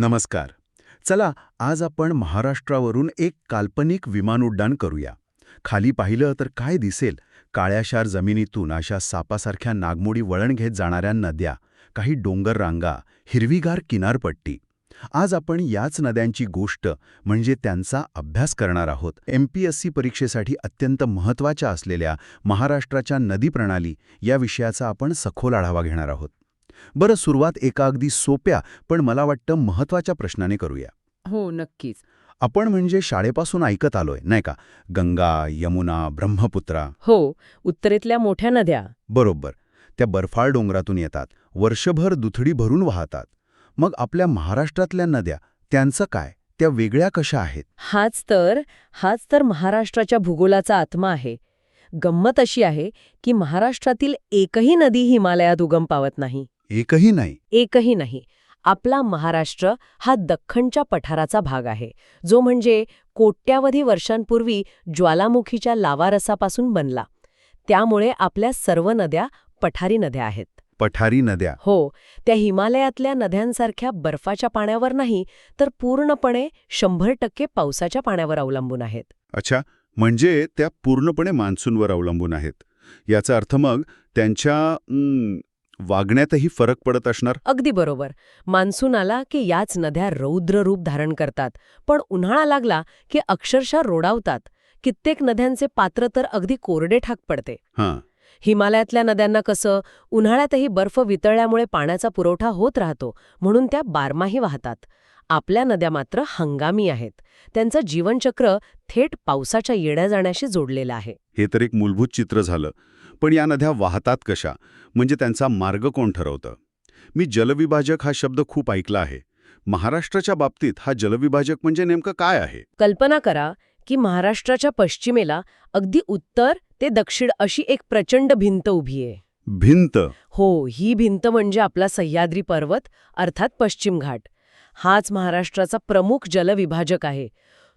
नमस्कार. चला आज आपण महाराष्ट्रावरून एक काल्पनिक विमान उड्डाण करूया. खाली पाहिलं तर काय दिसेल? काळ्याशार जमिनीतून अशा सापासारख्या नागमोडी वळण घेत जाणाऱ्या नद्या काही डोंगर रांगा हिरवीगार किनारपट्टी. आज आपण याच नद्यांची गोष्ट म्हणजे त्यांचा अभ्यास करणार आहोत. एम पी एस सी परीक्षेसाठी अत्यंत महत्त्वाच्या असलेल्या महाराष्ट्राच्या नदी प्रणाली या विषयाचा आपण सखोल आढावा घेणार आहोत. बरं सुरुवात एका अगदी सोप्या पण मला वाटतं महत्त्वाच्या प्रश्नाने करूया. हो नक्कीच. आपण म्हणजे शाळेपासून ऐकत आलोय नाही का? गंगा यमुना ब्रह्मपुत्रा. हो उत्तरेतल्या मोठ्या नद्या. बरोबर. त्या बर्फाळ डोंगरातून येतात वर्षभर दुथडी भरून वाहतात. मग आपल्या महाराष्ट्रातल्या नद्या त्यांचं काय? त्या वेगळ्या कशा आहेत? हाच तर हाच तर महाराष्ट्राच्या भूगोलाचा आत्मा आहे. गंमत अशी आहे की महाराष्ट्रातील एकही नदी हिमालयात उगम पावत नाही. एकही नाही. एकही नाही. आपला महाराष्ट्र हा दख्खनच्या पठाराचा भाग आहे जो म्हणजे कोट्यावधी वर्षांपूर्वी ज्वालामुखीच्या लावारसापासून बनला. त्यामुळे आपल्या सर्व नद्या पठारी नद्या आहेत. पठारी नद्या. हो त्या हिमालयातल्या नद्यांसारख्या बर्फाच्या पाण्यावर नाही तर पूर्णपणे शंभर टक्के पावसाच्या पाण्यावर अवलंबून आहेत. अच्छा म्हणजे त्या पूर्णपणे मान्सूनवर अवलंबून आहेत. याचा अर्थ मग त्यांच्या वागण्यातही फरक पडत असणार? अगदी बरोबर. मान्सून आला की याच नद्या रौद्र रूप धारण करतात. पण उन्हाळा लागला की अक्षरशः रोडावतात. कित्येक नद्यांचे पात्र तर अगदी कोरडे ठाक पडते. हां. हिमालयातल्या नद्यांना कसं? उन्हाळ्यातही बर्फ वितळल्यामुळे पाण्याचा पुरवठा होत राहतो म्हणून त्या बारमाही वाहतात. आपल्या नद्या मात्र हंगामी आहेत. त्यांचं जीवनचक्र थेट पावसाच्या येण्या जाण्याशी जोडलेलं आहे. हे तर एक मूलभूत चित्र झालं. पण या नद्या वाहतात कशा? म्हणजे त्यांचा मार्ग कोण ठरवतं? मी जलविभाजक हा शब्द खूप ऐकला आहे. महाराष्ट्राच्या बाबतीत हा जलविभाजक म्हणजे नेमकं काय आहे? कल्पना करा की महाराष्ट्राच्या पश्चिमेला अगदी उत्तर ते दक्षिण अशी एक प्रचंड भिंत उभी आहे. भिंत? हो ही भिंत म्हणजे आपला सह्याद्री पर्वत अर्थात पश्चिम घाट. हाच महाराष्ट्राचा प्रमुख जलविभाजक आहे.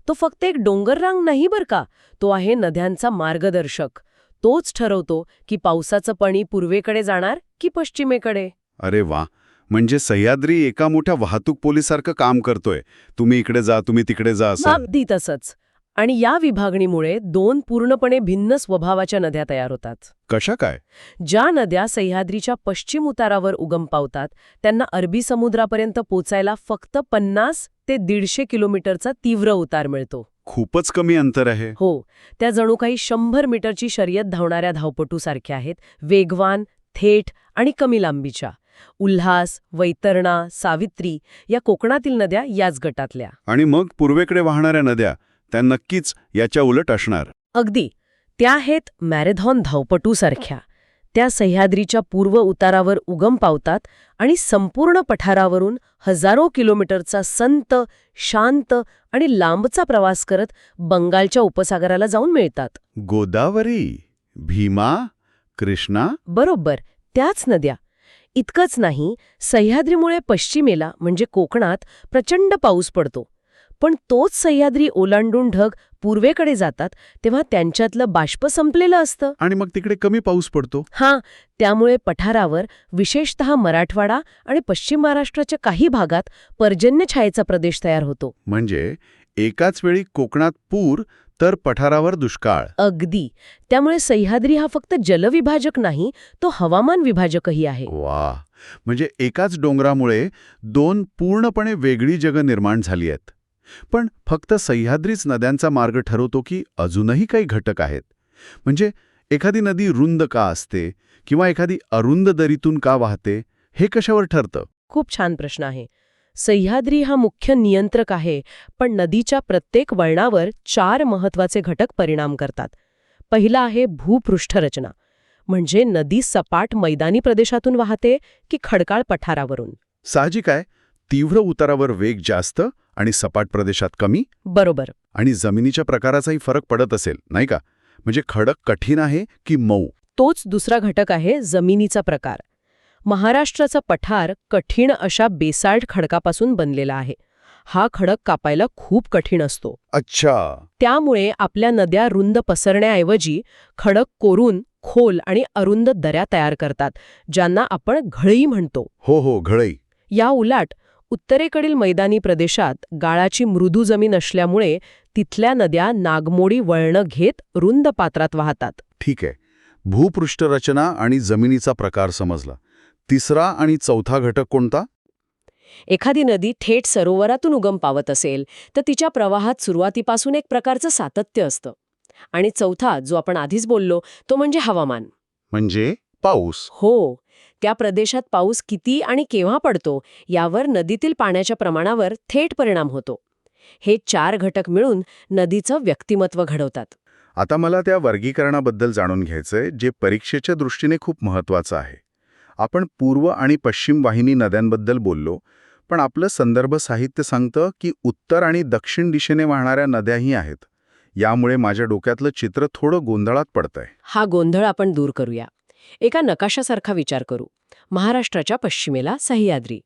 तो फक्त एक डोंगररांग नाही बर का? तो आहे नद्यांचा मार्गदर्शक. तोच ठरवतो की पावसाचं पाणी पूर्वेकडे जाणार की पश्चिमेकडे. अरे वा. म्हणजे सह्याद्री एका मोठ्या वाहतूक पोलिसारखं काम करतोय. तुम्ही इकडे जा तुम्ही तिकडे जा अगदी तसंच. आणि या विभागणीमुळे दोन पूर्णपणे भिन्न स्वभावाच्या नद्या तयार होतात. कशा काय? ज्या नद्या सह्याद्रीच्या पश्चिम उतारावर उगम पावतात त्यांना अरबी समुद्रापर्यंत पोचायला फक्त पन्नास ते दीडशे किलोमीटरचा तीव्र उतार मिळतो. खूपच कमी अंतर आहे. हो त्या जणू काही शंभर मीटरची शर्यत धावणाऱ्या धावपटूसारख्या आहेत. वेगवान थेट आणि कमी लांबीच्या. उल्हास वैतरणा सावित्री या कोकणातील नद्या याच गटातल्या. आणि मग पूर्वेकडे वाहणाऱ्या नद्या त्या नक्कीच याच्या उलट असणार. अगदी. त्या आहेत मॅरेथॉन धावपटूसारख्या. त्या सह्याद्रीच्या पूर्व उतारावर उगम पावतात आणि संपूर्ण पठारावरून हजारो किलोमीटरचा संत शांत आणि लांबचा प्रवास करत बंगालच्या उपसागराला जाऊन मिळतात. गोदावरी भीमा कृष्णा? बरोबर त्याच नद्या. इतकंच नाही सह्याद्रीमुळे पश्चिमेला म्हणजे कोकणात प्रचंड पाऊस पडतो. पण तोच सह्याद्री ओलांडून ढग पूर्वेकडे जातात तेव्हा त्यांच्यातलं बाष्प संपलेलं असतं. आणि मग तिकडे कमी पाऊस पडतो. हां त्यामुळे पठारावर विशेषतः मराठवाडा आणि पश्चिम महाराष्ट्राच्या काही भागात पर्जन्यछायेचा प्रदेश तयार होतो. म्हणजे एकाच वेळी कोकणात पूर तर पठारावर दुष्काळ. अगदी. त्यामुळे सह्याद्री हा फक्त जलविभाजक नाही तो हवामान विभाजकही आहे. वा म्हणजे एकाच डोंगरामुळे दोन पूर्णपणे वेगळी जगं निर्माण झाली आहेत. पण फक्त सह्याद्रीच नद्यांचा मार्ग ठरवतो की अजूनही काही घटक आहेत. म्हणजे एखादी नदी रुंद का असते किंवा एखादी अरुंद दरीतून का वाहते हे कशावर ठरतं? खूप छान प्रश्न आहे. सह्याद्री हा मुख्य नियंत्रक आहे पण नदीच्या प्रत्येक वळणावर चार महत्त्वाचे घटक परिणाम करतात. पहिला आहे भूपृष्ठरचना. म्हणजे नदी सपाट मैदानी प्रदेशातून वाहते की खडकाळ पठारावरून? साहजिक आहे. तीव्र उतारावर वेग जास्त आणि सपाट प्रदेशात कमी? बरोबर. आणि जमिनीच्या प्रकाराचाही फरक पडत असेल नाही का? म्हणजे खडक कठीण आहे की मऊ? तोच दुसरा घटक आहे जमिनीचा प्रकार. महाराष्ट्राचा पठार कठीण अशा बेसाल्ट खडकापासून बनलेला आहे. हा खडक कापायला खूप कठीण असतो. अच्छा. त्यामुळे आपल्या नद्या रुंद पसरण्याऐवजी खडक कोरून खोल आणि अरुंद दऱ्या तयार करतात ज्यांना आपण घळई म्हणतो. हो हो घळई. या उलाट उत्तरेकडील मैदानी प्रदेशात गाळाची मृदू जमीन असल्यामुळे तिथल्या नद्या नागमोडी वळणं घेत रुंद पात्रात वाहतात. ठीक आहे. भूपृष्ठरचना आणि जमिनीचा प्रकार समजला. तिसरा आणि चौथा घटक कोणता? एखादी नदी थेट सरोवरातून उगम पावत असेल तर तिच्या प्रवाहात सुरुवातीपासून एक प्रकारचं सातत्य असतं. आणि चौथा जो आपण आधीच बोललो तो म्हणजे हवामान. म्हणजे पाऊस. हो. त्या प्रदेशात पाऊस किती आणि केव्हा पडतो यावर नदीतील पाण्याच्या प्रमाणावर थेट परिणाम होतो. हे चार घटक मिळून नदीचं व्यक्तिमत्व घडवतात. आता मला त्या वर्गीकरणाबद्दल जाणून घ्यायचंय जे परीक्षेच्या दृष्टीने खूप महत्वाचं आहे. आपण पूर्व आणि पश्चिम वाहिनी नद्यांबद्दल बोललो पण आपलं संदर्भ साहित्य सांगतं की उत्तर आणि दक्षिण दिशेने वाहणाऱ्या नद्याही आहेत. यामुळे माझ्या डोक्यातलं चित्र थोडं गोंधळात पडतंय. हा गोंधळ आपण दूर करूया. एका नकाशासारखा विचार करू. महाराष्ट्राच्या पश्चिमेला सह्याद्री.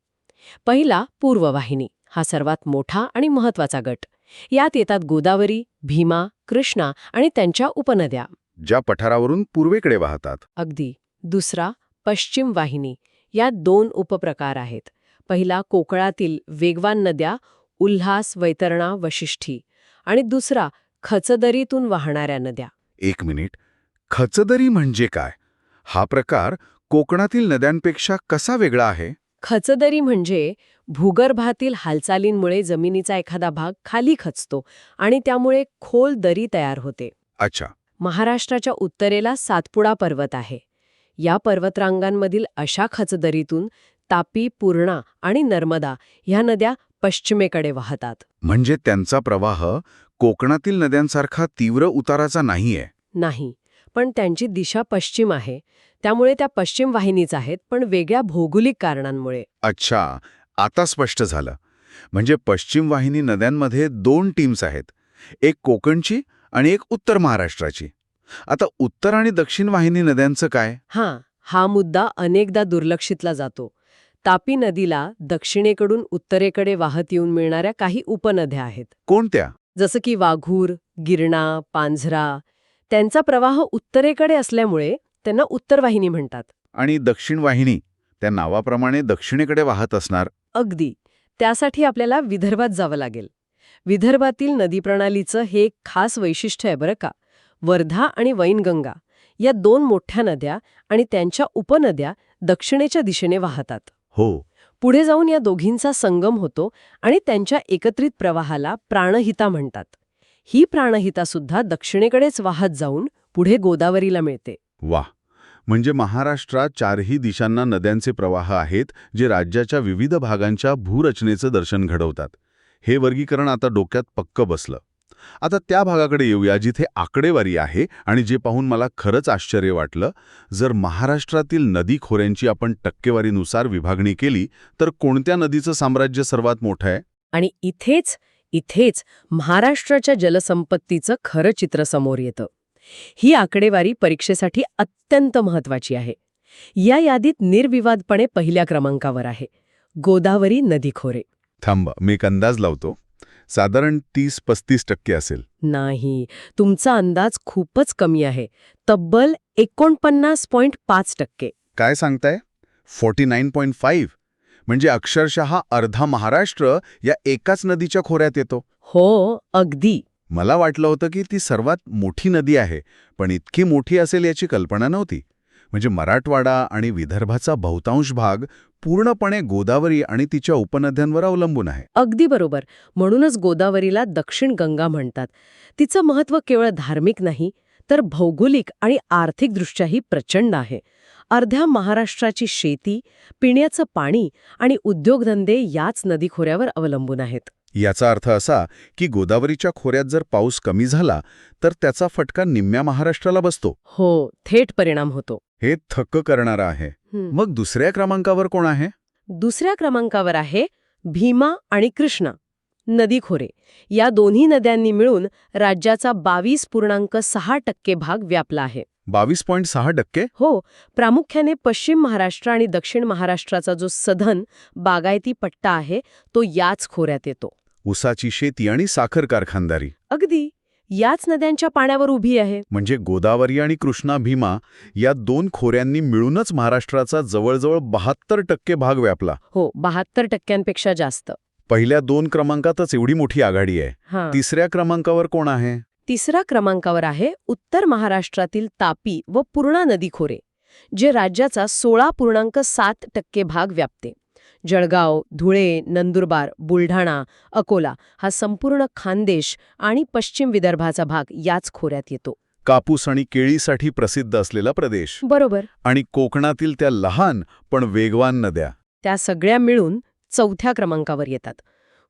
पहिला पूर्ववाहिनी. हा सर्वात मोठा आणि महत्त्वाचा गट. यात येतात गोदावरी भीमा कृष्णा आणि त्यांच्या उपनद्या. ज्या पठारावरून पूर्वेकडे वाहतात. अगदी. दुसरा पश्चिम वाहिनी. यात दोन उपप्रकार आहेत. पहिला कोकणातील वेगवान नद्या उल्हास वैतरणा वशिष्ठी आणि दुसरा खचदरीतून वाहणाऱ्या नद्या. एक मिनिट. खचदरी म्हणजे काय? हा प्रकार कोकणातील नद्यांपेक्षा कसा वेगळा आहे? खचदरी म्हणजे भूगर्भातील हालचालींमुळे जमिनीचा एखादा भाग खाली खचतो आणि त्यामुळे खोल दरी तयार होते. अच्छा. महाराष्ट्राच्या उत्तरेला सातपुडा पर्वत आहे. या पर्वतरांगांमधील अशा खचदरीतून तापी पूर्णा आणि नर्मदा ह्या नद्या पश्चिमेकडे वाहतात. म्हणजे त्यांचा प्रवाह कोकणातील नद्यांसारखा तीव्र उताराचा नाहीये? नाही. पण त्यांची दिशा पश्चिम आहे. त्यामुळे त्या पश्चिम वाहिनीच आहेत पण वेगळ्या भौगोलिक कारणांमुळे. अच्छा आता स्पष्ट झालं. म्हणजे पश्चिम वाहिनी नद्यांमध्ये दोन टीम्स आहेत. एक कोकणची आणि एक उत्तर महाराष्ट्राची. आता उत्तर आणि दक्षिण वाहिनी नद्यांचं काय? हां हा मुद्दा अनेकदा दुर्लक्षितला जातो. तापी नदीला दक्षिणेकडून उत्तरेकडे वाहत येऊन मिळणाऱ्या काही उपनद्या आहेत. कोणत्या? जसं की वाघूर गिरणा पांझरा त्यांचा प्रवाह उत्तरेकडे असल्यामुळे त्यांना उत्तरवाहिनी म्हणतात. आणि दक्षिण वाहिनी त्या नावाप्रमाणे दक्षिणेकडे वाहत असणार. अगदी. त्यासाठी आपल्याला विदर्भात जावं लागेल. विदर्भातील नदीप्रणालीचं हे एक खास वैशिष्ट्य आहे बरं का. वर्धा आणि वैनगंगा या दोन मोठ्या नद्या आणि त्यांच्या उपनद्या दक्षिणेच्या दिशेने वाहतात. हो. पुढे जाऊन या दोघींचा संगम होतो आणि त्यांच्या एकत्रित प्रवाहाला प्राणहिता म्हणतात. ही प्राणहिता सुद्धा दक्षिणेकडेच वाहत जाऊन पुढे गोदावरीला मिळते. वा म्हणजे महाराष्ट्रात चारही दिशांना नद्यांचे प्रवाह आहेत जे राज्याच्या विविध भागांच्या भूरचनेचं दर्शन घडवतात. हे वर्गीकरण आता डोक्यात पक्क बसलं. आता त्या भागाकडे येऊया जिथे आकडेवारी आहे आणि जे पाहून मला खरंच आश्चर्य वाटलं. जर महाराष्ट्रातील नदी खोऱ्यांची आपण टक्केवारीनुसार विभागणी केली तर कोणत्या नदीचं साम्राज्य सर्वात मोठं आहे? आणि इथेच इथेच महाराष्ट्राच्या जलसंपत्तीचं खरं चित्र समोर येतं. ही आकडेवारी परीक्षेसाठी अत्यंत महत्वाची आहे. या यादीत निर्विवादपणे पहिल्या क्रमांकावर आहे. गोदावरी नदी खोरे थांब मी एक अंदाज लावतो. साधारण तीस पस्तीस टक्के असेल. नाही तुमचा अंदाज खूपच कमी आहे. तब्बल एकोणपन्नास पॉइंट पाच टक्के. काय सांगताय? Forty nine point five. म्हणजे अक्षरशः अर्धा महाराष्ट्र या एकाच नदीच्या खोऱ्यात येतो. हो अगदी. मला वाटलं होतं की ती सर्वात मोठी नदी आहे पण इतकी मोठी असेल याची कल्पना नव्हती. म्हणजे मराठवाडा आणि विदर्भाचा बहुतांश भाग पूर्णपणे गोदावरी आणि तिच्या उपनद्यांवर अवलंबून आहे. अगदी बरोबर. म्हणूनच गोदावरीला दक्षिण गंगा म्हणतात. तिचं महत्त्व केवळ धार्मिक नाही तर भौगोलिक आणि आर्थिकदृष्ट्याही प्रचंड आहे. अर्ध्या महाराष्ट्राची शेती पिण्याचं पाणी आणि उद्योगधंदे याच नदीखोऱ्यावर अवलंबून आहेत. याचा अर्थ असा की गोदावरीच्या खोऱ्यात जर पाऊस कमी झाला तर त्याचा फटका निम्म्या महाराष्ट्राला बसतो. हो थेट परिणाम होतो. हे थक्क करणारं आहे. मग दुसऱ्या क्रमांकावर कोण आहे? दुसऱ्या क्रमांकावर आहे भीमा आणि कृष्णा नदीखोरे. या दोन्ही नद्यांनी मिळून राज्याचा बावीस पूर्णांक सहा टक्के भाग व्यापला आहे. बावीस पॉईंट सहा टक्के? हो प्रामुख्याने पश्चिम महाराष्ट्र आणि दक्षिण महाराष्ट्राचा जो सधन बागायती पट्टा आहे तो याच खोऱ्यात येतो. उसाची शेती आणि साखर कारखानदारी. अगदी. याच नद्यांच्या पाण्यावर उभी आहे. म्हणजे गोदावरी आणि कृष्णा भीमा या दोन खोऱ्यांनी मिळूनच महाराष्ट्राचा जवळजवळ बहात्तर टक्के भाग व्यापला. हो बहात्तर टक्क्यांपेक्षा जास्त. पहिल्या दोन क्रमांकातच एवढी मोठी आघाडी आहे. तिसऱ्या क्रमांकावर कोण आहे? तिसऱ्या क्रमांकावर आहे उत्तर महाराष्ट्रातील तापी व पूर्णा नदी खोरे जे राज्याचा सोळा पूर्णांक सात टक्के भाग व्यापते. जळगाव धुळे नंदुरबार बुलढाणा अकोला हा संपूर्ण खानदेश आणि पश्चिम विदर्भाचा भाग याच खोऱ्यात येतो. कापूस आणि केळीसाठी प्रसिद्ध असलेला प्रदेश. बरोबर. आणि कोकणातील त्या लहान पण वेगवान नद्या. त्या सगळ्या मिळून चौथ्या क्रमांकावर येतात.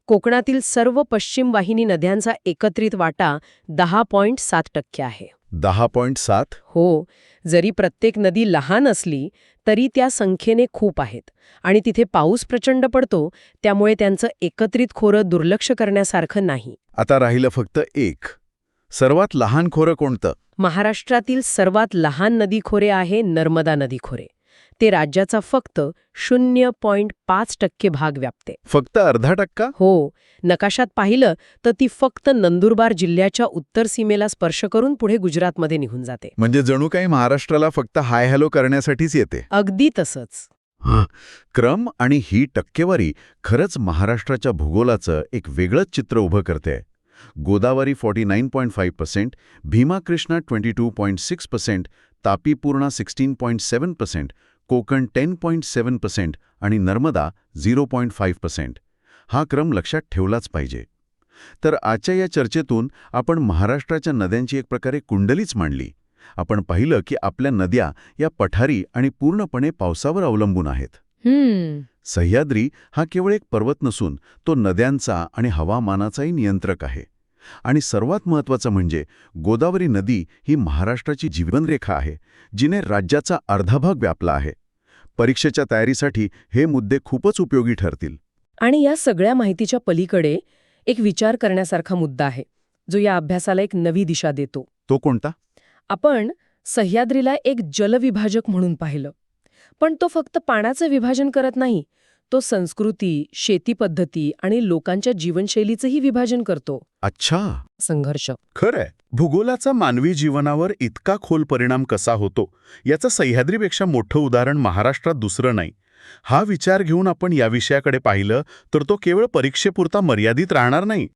कोकणातील सर्व पश्चिम वाहिनी नद्यांचा एकत्रित वाटा दहा पॉइंट सात टक्के आहे. दहा पॉईंट सात? हो जरी प्रत्येक नदी लहान असली तरी त्या संख्येने खूप आहेत. आणि तिथे पाऊस प्रचंड पडतो त्यामुळे त्यांचं एकत्रित खोरं दुर्लक्ष करण्यासारखं नाही. आता राहिलं फक्त एक. सर्वात लहान खोरं कोणतं? महाराष्ट्रातील सर्वात लहान नदी खोरे आहे नर्मदा नदी खोरे. ते राज्याचा फक्त शून्य पॉइंट पाच टक्के भाग व्यापते. फक्त अर्धा टक्का? हो. नकाशात पाहिलं तर ती फक्त नंदुरबार जिल्ह्याच्या उत्तर सीमेला स्पर्श करून पुढे गुजरातमध्ये निघून जाते. म्हणजे जणू काही महाराष्ट्राला फक्त हाय हॅलो करण्यासाठीच येते. अगदी तसंच. क्रम आणि ही टक्केवारी खरंच महाराष्ट्राच्या भूगोलाचं एक वेगळंच चित्र उभं करते. Godavari forty nine point five percent Bhima Krishna twenty two point six percent Tapi Purna sixteen point seven percent Konkan ten point seven percent आणि Narmada zero point five percent. हा क्रम लक्षात ठेवलाच पाहिजे. तर आजच्या या चर्चेतून आपण महाराष्ट्राच्या नद्यांची एक प्रकारे कुंडलीच मांडली. आपण पाहिलं की आपल्या नद्या या पठारी आणि पूर्णपणे पावसावर अवलंबून आहेत. सह्याद्री हा केवळ एक पर्वत नसून तो नद्यांचा आणि हवामानाचाही नियंत्रक आहे. आणि सर्वात महत्त्वाचं म्हणजे गोदावरी नदी ही महाराष्ट्राची जीवनरेखा आहे जिने राज्याचा अर्धा भाग व्यापला आहे. परीक्षेच्या तयारीसाठी हे मुद्दे खूपच उपयोगी ठरतील. आणि या सगळ्या माहितीच्या पलीकडे एक विचार करण्यासारखा मुद्दा आहे जो या अभ्यासाला एक नवी दिशा देतो. तो कोणता? आपण सह्याद्रीला एक जलविभाजक म्हणून पाहिलं पण तो फक्त पाण्याचं विभाजन करत नाही तो संस्कृती शेती पद्धती आणि लोकांच्या जीवनशैलीचंही विभाजन करतो. अच्छा. संघर्ष. खरंय. भूगोलाचा मानवी जीवनावर इतका खोल परिणाम कसा होतो याचं सह्याद्रीपेक्षा मोठं उदाहरण महाराष्ट्रात दुसरं नाही. हा विचार घेऊन आपण या विषयाकडे पाहिलं तर तो केवळ परीक्षेपुरता मर्यादित राहणार नाही.